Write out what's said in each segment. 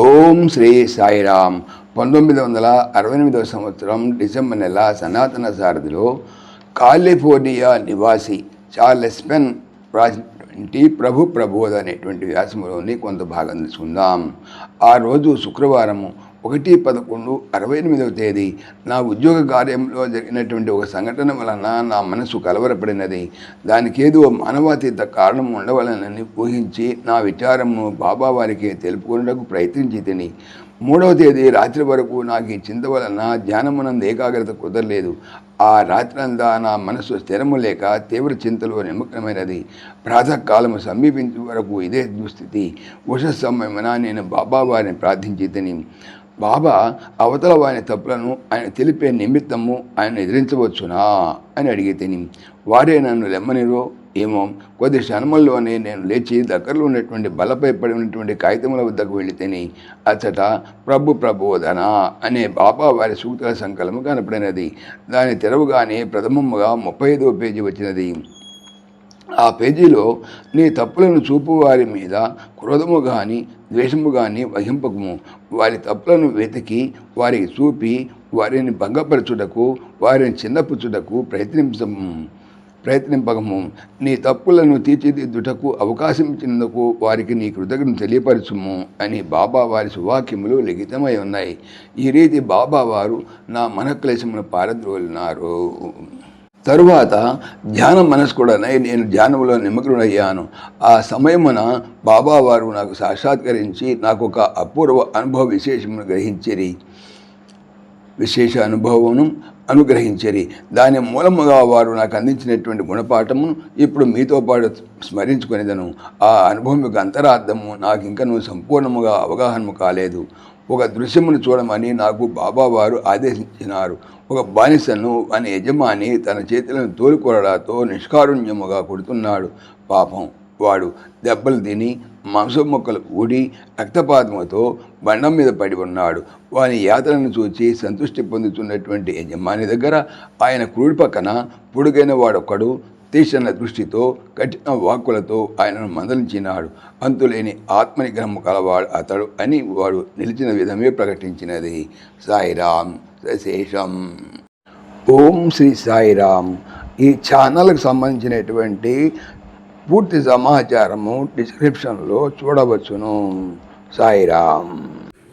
ఓం శ్రీ సాయిరామ్. పంతొమ్మిది వందల అరవై ఎనిమిదవ సంవత్సరం డిసెంబర్ నెల సనాతన సారథిలో కాలిఫోర్నియా నివాసి చార్లెస్ పెన్ రాసినటువంటి ప్రభు ప్రబోధ అనేటువంటి వ్యాసములోని కొంత భాగం తీసుకుందాం. ఆ రోజు శుక్రవారము ఒకటి పదకొండు అరవై ఎనిమిదవ తేదీ నా ఉద్యోగ కార్యంలో జరిగినటువంటి ఒక సంఘటన వలన నా మనసు కలవరపడినది. దానికి ఏదో మానవాతీత కారణం ఉండవలనని ఊహించి నా విచారమును బాబా వారికి తెలుపుకున్నకు ప్రయత్నించి తిని. మూడవ తేదీ రాత్రి వరకు నాకు ఈ చింత వలన ధ్యానమునందు ఏకాగ్రత కుదరలేదు. ఆ రాత్రంతా నా మనసు స్థిరము లేక తీవ్ర చింతలో నిమగ్నమైనది. ప్రాతకాలము సమీపించే వరకు ఇదే దుస్థితి. ఉష సమయమున నేను బాబా వారిని ప్రార్థించి తిని బాబా అవతల వారి తప్పులను ఆయన తెలిపే నిమిత్తము ఆయన ఎదిరించవచ్చునా? అని అడిగితేని వారే నన్ను లెమ్మనిరో? ఏమో కొద్ది క్షణముల్లోనే నేను లేచి దగ్గరలో ఉన్నటువంటి బలపై పడి ఉన్నటువంటి కాగితముల వద్దకు వెళితేని అచ్చట ప్రభు ప్రబోధన? అనే బాబా వారి సూత్ర సంకలము కనపడినది. దాని తెరవగానే ప్రథమముగా ముప్పై ఐదో పేజీ వచ్చినది. ఆ పేజీలో నీ తప్పులను చూపు వారి మీద క్రోధము కానీ ద్వేషము కానీ వహింపకము. వారి తప్పులను వెతికి వారికి చూపి వారిని భంగపరచుటకు వారిని చిన్నపుచ్చుటకు ప్రయత్నించము ప్రయత్నింపకము. నీ తప్పులను తీర్చిదిద్దుటకు అవకాశం ఇచ్చినందుకు వారికి నీ కృతజ్ఞత తెలియపరచుము అని బాబా వారి సువాక్యములు లిఖితమై ఉన్నాయి. ఈ రీతి బాబా వారు నా మనక్లేశమును పారద్రోలినారు. తరువాత ధ్యానం మనసు కూడా నేను ధ్యానంలో నిమగ్నుడయ్యాను. ఆ సమయమున బాబావారు నాకు సాక్షాత్కరించి నాకు ఒక అపూర్వ అనుభవ విశేషమును గ్రహించిరి. విశేష అనుభవమును అనుగ్రహించరి. దాని మూలముగా వారు నాకు అందించినటువంటి గుణపాఠమును ఇప్పుడు మీతో పాటు స్మరించుకునేదను. ఆ అనుభవం యొక్క అంతరార్థము నాకు ఇంకనూ సంపూర్ణముగా అవగాహనము కాలేదు. ఒక దృశ్యమును చూడమని నాకు బాబా వారు ఆదేశించినారు. ఒక బానిసను అని యజమాని తన చేతులను తోలుకొరడాతో నిష్కారుణ్యముగా కొడుతున్నాడు. పాపం వాడు దెబ్బలు తిని మాంసం మొక్కలు ఊడి రక్తపాతముతో బండం మీద పడి ఉన్నాడు. వాని యాతనను చూచి సంతృష్టి పొందుతున్నటువంటి యజమాని దగ్గర ఆయన క్రూడి పక్కన పొడుగైన వాడొక్కడు తీక్షణ దృష్టితో కఠిన వాక్కులతో ఆయనను మందలించినాడు. అంతులేని ఆత్మనిగ్రహం కలవాడు అతడు అని వాడు నిలిచిన విధమే ప్రకటించినది. సాయిరామ్ సశేషం. ఓం శ్రీ సాయిరామ్. ఈ ఛానల్కి సంబంధించినటువంటి పూర్తి సమాచారము డిస్క్రిప్షన్లో చూడవచ్చును. సాయిరామ్.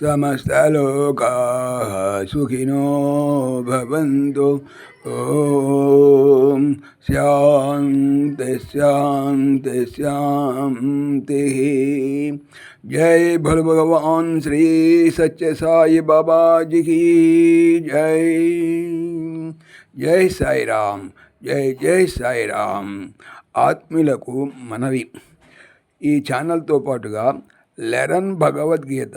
సమస్తలోకా సుఖినో భవంతు ఓం శాంతి శాంతి శాంతి जय भोले भगवान श्री सच्चे साई बाबा जी की जय జై సాయిరామ్ జై జై సాయిరామ్ ఆత్మీయులకు మనవి ఈ ఛానల్తో పాటుగా లెరన్ భగవద్గీత